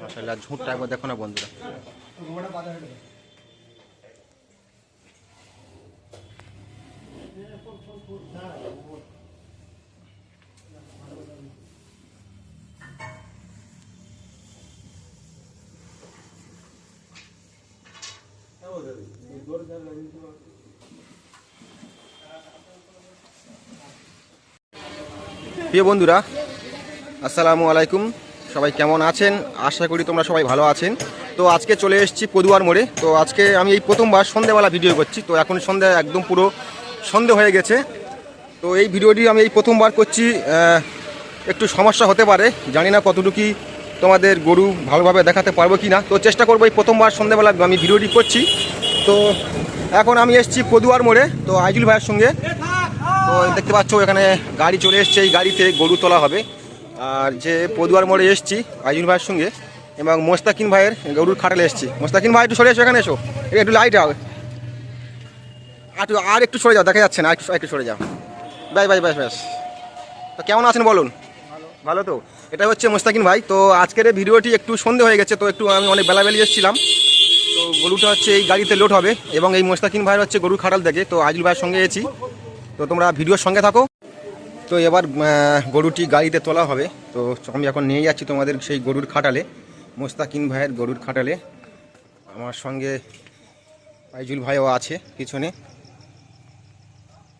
মাসাল্লাহ ঝুঁটটা একবার দেখো না বন্ধুরা। প্রিয় বন্ধুরা, আসসালামু আলাইকুম। সবাই কেমন আছেন? আশা করি তোমরা সবাই ভালো আছেন। তো আজকে চলে এসেছি পদুয়ার মোড়ে। তো আজকে আমি এই প্রথমবার সন্ধেবেলা ভিডিও করছি। তো এখন সন্ধ্যা একদম পুরো সন্ধে হয়ে গেছে। তো এই ভিডিওটি আমি এই প্রথমবার করছি একটু সমস্যা হতে পারে। জানি না কতটুকু তোমাদের গরু ভালোভাবে দেখাতে পারব কি না তো চেষ্টা করব এই প্রথমবার সন্ধেবেলা আমি ভিডিওটি করছি। তো এখন আমি এসেছি পদুয়ার মোড়ে তো আইজুল ভাইয়ের সঙ্গে। তো দেখতে পাচ্ছ এখানে গাড়ি চলে এসছে এই গাড়িতে গরু তোলা হবে। আর যে পদুয়ার মোড়ে এসছি আইজুল ভাইয়ের সঙ্গে এবং মোস্তাকিন ভাইয়ের গরুর খাটালে এসছি। মোস্তাকিন ভাই একটু সরে এসো এখানে এসো। একটু লাইট হবে আর একটু- আর একটু সরে যাও দেখা যাচ্ছে না একটু একটু সরে যাও। বাই বাই বাই ব্যাস। তো কেমন আছেন বলুন? ভালো। তো। এটা হচ্ছে মোস্তাকিন ভাই। তো আজকের ভিডিওটি একটু সন্ধে হয়ে গেছে তো একটু আমি অনেক বেলাবেলি এসেছিলাম। তো গরুটা হচ্ছে এই গাড়িতে লোড হবে এবং এই মোস্তাকিন ভাইয়ের হচ্ছে গরুর খাটাল দেখে। তো আজুল ভাইয়ের সঙ্গে এসেছি তো তোমরা ভিডিওর সঙ্গে থাকো। তো এবার গরুটি গাড়িতে তোলা হবে। তো আমি এখন নিয়ে যাচ্ছি তোমাদের সেই গরুর খাটালে মোস্তাকিন ভাইয়ের গরুর খাটালে। আমার সঙ্গে আইজুল ভাইও আছে পিছনে।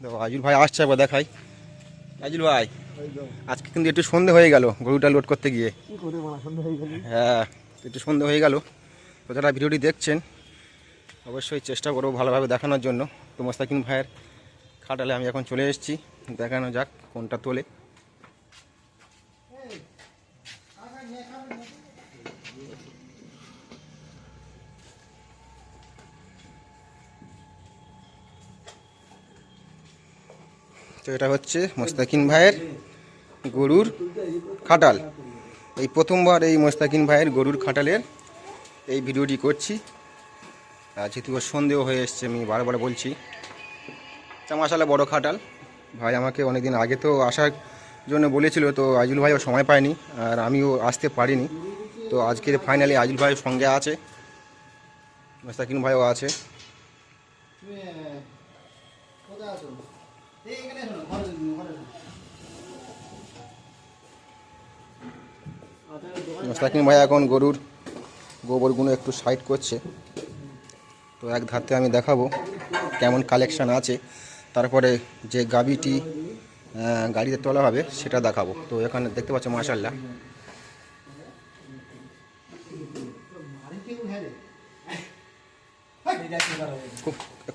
তো আইজুল ভাই আসছে একবার দেখাই। আইজুল ভাই আজকে কিন্তু একটু সন্ধে হয়ে গেল গরুটা লোড করতে গিয়ে। হ্যাঁ একটু সন্ধে হয়ে গেল। তো যারা ভিডিওটি দেখছেন, অবশ্যই চেষ্টা করব ভালোভাবে দেখানোর জন্য। তো মোস্তাকিন ভাইয়ের খাটালে আমি এখন চলে এসেছি। দেখানো যাক কোনটা তোলে। তো এটা হচ্ছে মোস্তাকিন ভাইয়ের গরুর খাটাল। এই প্রথমবার এই মোস্তাকিন ভাইয়ের গরুর খাটালের এই ভিডিওটি করছি। আর যেহেতু সন্দেহ হয়ে এসছে, আমি বারবার বলছি। চামাশালা বড় খাটাল। ভাই আমাকে অনেক দিন আগে তো আসার জন্য বলেছিল, তো আজুল ভাইও সময় পায়নি, আর আমিও আসতে পারিনি। তো আজকের ফাইনালি আজুল ভাইয়ের সঙ্গে আছে। মোস্তাকিন ভাইও আছে। মোস্তাকিন ভাই এখন গরুর গোবরগুলো একটু সাইড করছে। তো এক ধারতে আমি দেখাবো কেমন কালেকশন আছে। তারপরে যে গাবিটি গাড়িতে তোলা হবে সেটা দেখাবো। তো এখানে দেখতে পাচ্ছ মাশাল্লাহ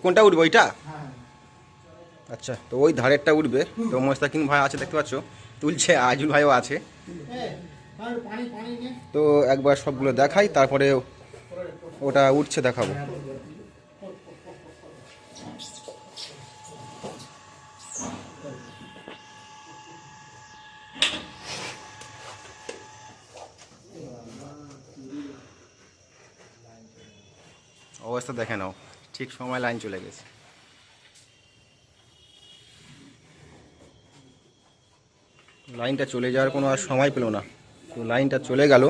কোনটা উঠবে ওইটা? আচ্ছা তো ওই ধারেরটা উঠবে। তো মোস্তাকিন ভাই আছে, দেখতে পাচ্ছ? তুলছে, আজুল ভাইও আছে। তো একবার সবগুলো দেখাই, তারপরে ওটা উঠছে দেখাবো। অবস্থা দেখে নাও, ঠিক সময় লাইন চলে গেছে। লাইনটা চলে যাওয়ার কোনো আর সময় পেল না। তো লাইনটা চলে গেল।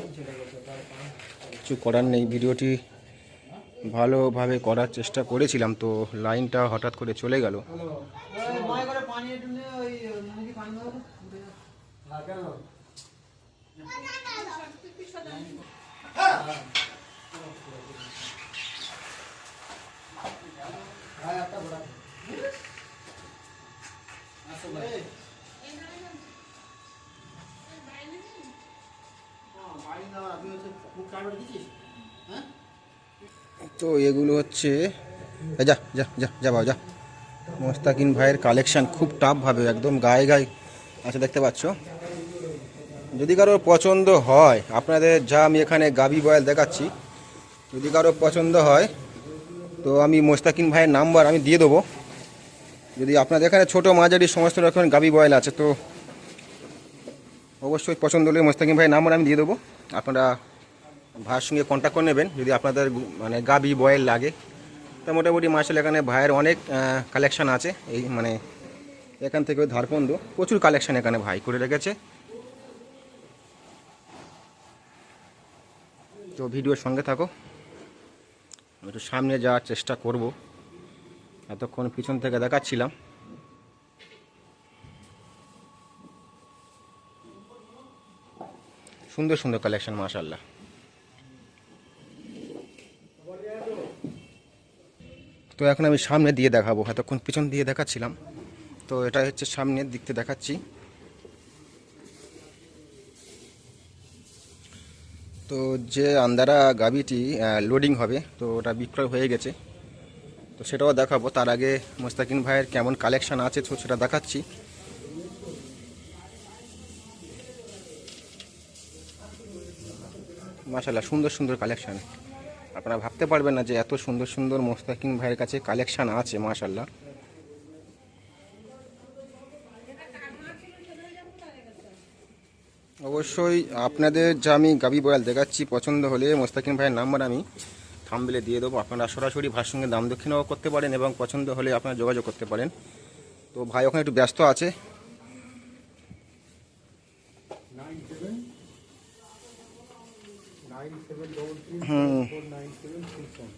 কিছু করার নেই ভিডিওটি ভালোভাবে করার চেষ্টা করেছিলাম তো লাইনটা হঠাৎ করে চলে গেল। ওই, মায়ে করে পানি একটু নে, ওই, মুখে পানি দাও তো। হ্যাঁ, কেন? হ্যাঁ, একটা ঘোড়া। এই। হ্যাঁ, বাড়ি না, আপনি হচ্ছে বুক কাটবার দিছিস? হ্যাঁ? তো এগুলো হচ্ছে যা যা যা যা বাবা, যা। মোস্তাকিন ভাইয়ের কালেকশন খুব টাফভাবে একদম গায়ে গায়ে আছে, দেখতে পাচ্ছ? যদি কারোর পছন্দ হয়, আপনাদের যা আমি এখানে গাবি বয়েল দেখাচ্ছি, যদি কারোর পছন্দ হয়, তো আমি মোস্তাকিন ভাইয়ের নাম্বার আমি দিয়ে দেবো। যদি আপনাদের এখানে ছোটো মাঝারি সমস্ত রকমের গাবি বয়েল আছে, তো অবশ্যই পছন্দ হলে মোস্তাকিম ভাই নাম্বার আমি দিয়ে দেবো। আপনারা ভাইয়ের সঙ্গে কন্ট্যাক্ট করে নেবেন, যদি আপনাদের মানে গাবি, বয়েল লাগে। তা মোটামুটি মার্শাল এখানে ভাইয়ের অনেক কালেকশান আছে। এই মানে এখান থেকে ধারপন্দ। প্রচুর কালেকশান এখানে ভাই করে রেখেছে। তো ভিডিওর সঙ্গে থাকো। একটু সামনে যাওয়ার চেষ্টা করব। এতক্ষণ পিছন থেকে দেখাচ্ছিলাম। সুন্দর সুন্দর কালেকশন মাশাল্লাহ তো এখন আমি সামনে দিয়ে দেখাবো, এতক্ষণ পিছন দিয়ে দেখাচ্ছিলাম। তো এটা হচ্ছে সামনের দিক থেকে দেখাচ্ছি। তো যে আন্দারা গাবিটি লোডিং হবে, তো ওটা বিক্রয় হয়ে গেছে। তো সেটাও দেখাবো, তার আগে মোস্তাকিন ভাইয়ের কেমন কালেকশন আছে তো সেটা দেখাচ্ছি। মাশাল্লাহ সুন্দর সুন্দর কালেকশান আপনারা ভাবতে পারবেন না যে এত সুন্দর সুন্দর মোস্তাকিন ভাইয়ের কাছে কালেকশান আছে মাশাল্লাহ অবশ্যই আপনাদের যা আমি গাবি বয়াল দেখাচ্ছি, পছন্দ হলে মোস্তাকিন ভাইয়ের নাম্বার আমি থামবেলে দিয়ে দেবো। আপনারা সরাসরি ভাইয়ের সঙ্গে দাম দক্ষিণাও করতে পারেন এবং পছন্দ হলে আপনারা যোগাযোগ করতে পারেন। তো ভাই ওখানে একটু ব্যস্ত আছে হুম।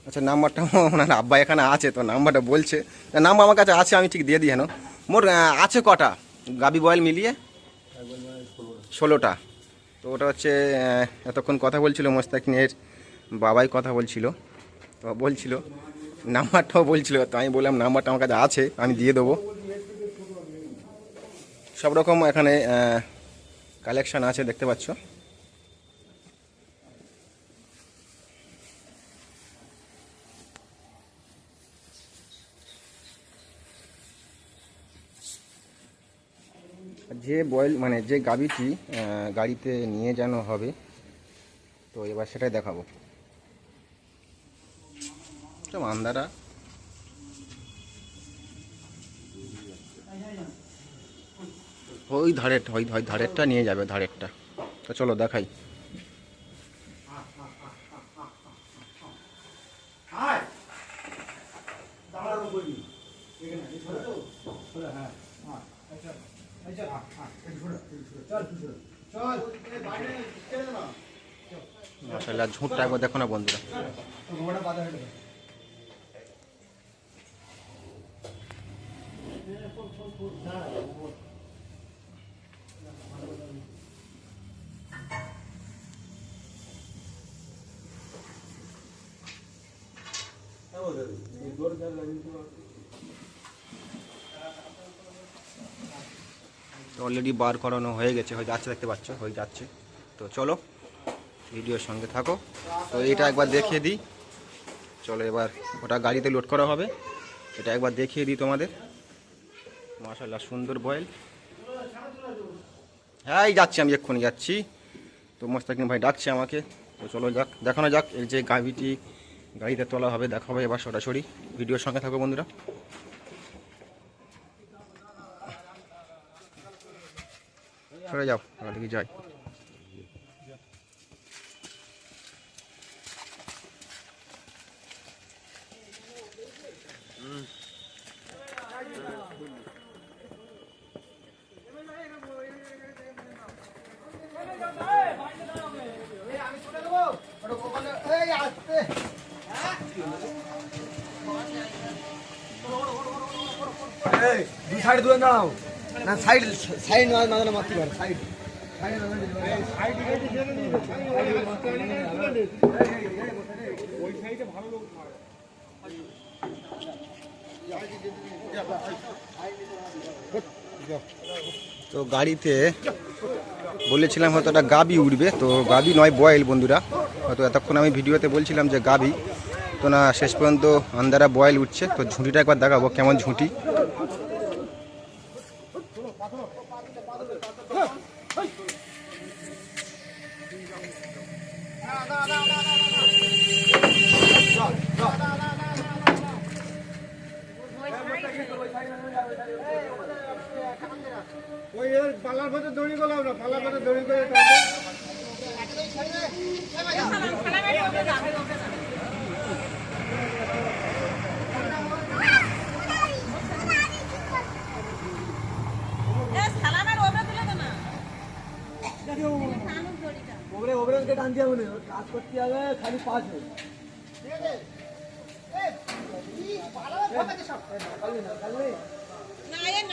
আচ্ছা নাম্বারটা ওনার আব্বা এখানে আছে তো, নাম্বারটা বলছে। নাম্বার আমার কাছে আছে, আমি ঠিক দিয়ে দিই হেন মোর আছে কটা? গাবি বয়েল মিলিয়ে? ষোলোটা। তো ওটা হচ্ছে এতক্ষণ কথা বলছিল মোস্তাকিনের বাবাই কথা বলছিল। তো বলছিল, নাম্বারটাও বলছিল, তো আমি বললাম, নাম্বারটা আমার কাছে আছে, আমি দিয়ে দেবো। সব রকম এখানে কালেকশান আছে, দেখতে পাচ্ছ। যে বয়েল মানে যে গাবিটি গাড়িতে নিয়ে যানো হবে, তো এবার সেটাই দেখাবো। তো আন্দারা ওই ধারের ওই ধারেরটা নিয়ে যাবে, ধারেরটা। তো চলো দেখাই। চল এই বাইরে ছেড়ে দে না মাসাল্লাহ ঝুঁটটা একবার দেখো না বন্ধুরা। ঘোড়া বাধা হয়ে গেল তো অলরেডি বার করানো হয়ে গেছে হয়ে যাচ্ছে দেখতে পাচ্ছ, হয়ে যাচ্ছে। তো চলো ভিডিওর সঙ্গে থাকো। তো এটা একবার দেখিয়ে দিই। চলো এবার ওটা গাড়িতে লোড করা হবে। এটা একবার দেখিয়ে দিই তোমাদের। মাশাল্লাহ সুন্দর বয়েল হ্যাঁ যাচ্ছি আমি এক্ষুনি, যাচ্ছি। তো মোস্তাকিম ভাই ডাকছে আমাকে। তো চলো যাক, দেখানো যাক। এই যে গাড়িটি গাড়িতে তোলা হবে দেখা হবে এবার সরাসরি। ভিডিওর সঙ্গে থাকো বন্ধুরা। সরে যাও দিকে যাই এই আস্তে এই দুই সাইড দূরে দাঁড়াও তো গাড়িতে বলেছিলাম হয়তো একটা গাবি উঠবে, তো গাবি নয়, বয়েল বন্ধুরা। হয়তো এতক্ষণ আমি ভিডিওতে বলছিলাম যে গাবি। তো না, শেষ পর্যন্ত আন্দারা বয়েল উঠছে, তো ঝুঁটিটা একবার দেখাবো, কেমন ঝুঁটি। ওই পাল্লার মধ্যে দড়ি গলাও না পাল্লার মধ্যে দড়ি করে খালা ওপরে ওপরে ওকে টান দিয়ে হবে না, কাজ করতে হবে খালি পাঁচ হয়ে ঠিক আছে এই, কি পালাবে সব। না না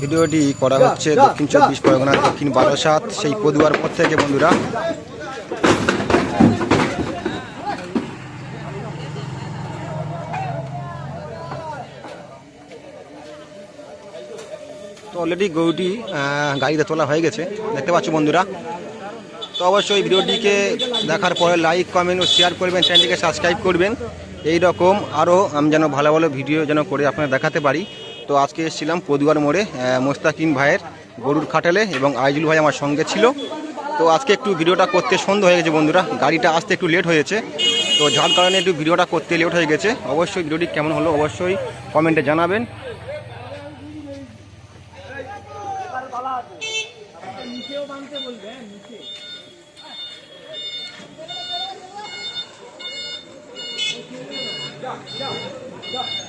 ভিডিওটি করা হচ্ছে দক্ষিণ চব্বিশ পরগনা, দক্ষিণ বারাসাত, সেই পদুয়ার পর থেকে বন্ধুরা। তো অলরেডি গরুটি গাড়িতে তোলা হয়ে গেছে। দেখতে পাচ্ছ বন্ধুরা তো অবশ্যই ভিডিওটিকে দেখার পরে লাইক কমেন্ট ও শেয়ার করবেন চ্যানেলটিকে সাবস্ক্রাইব করবেন। এই রকম আরও আমি যেন ভালো ভালো ভিডিও যেন করে আপনারা দেখাতে পারি। তো আজকে এসেছিলাম পদুয়ার মোড়ে মোস্তাকিম ভাইয়ের গরুর খাটালে এবং আইজুল ভাই আমার সঙ্গে ছিল। তো আজকে একটু ভিডিওটা করতে সন্ধ্যা হয়ে গেছে বন্ধুরা, গাড়িটা আসতে একটু লেট হয়েছে। তো যার কারণে একটু ভিডিওটা করতে লেট হয়ে গেছে। অবশ্যই ভিডিওটি কেমন হলো অবশ্যই কমেন্টে জানাবেন। নিচেও নিচে যা যা যা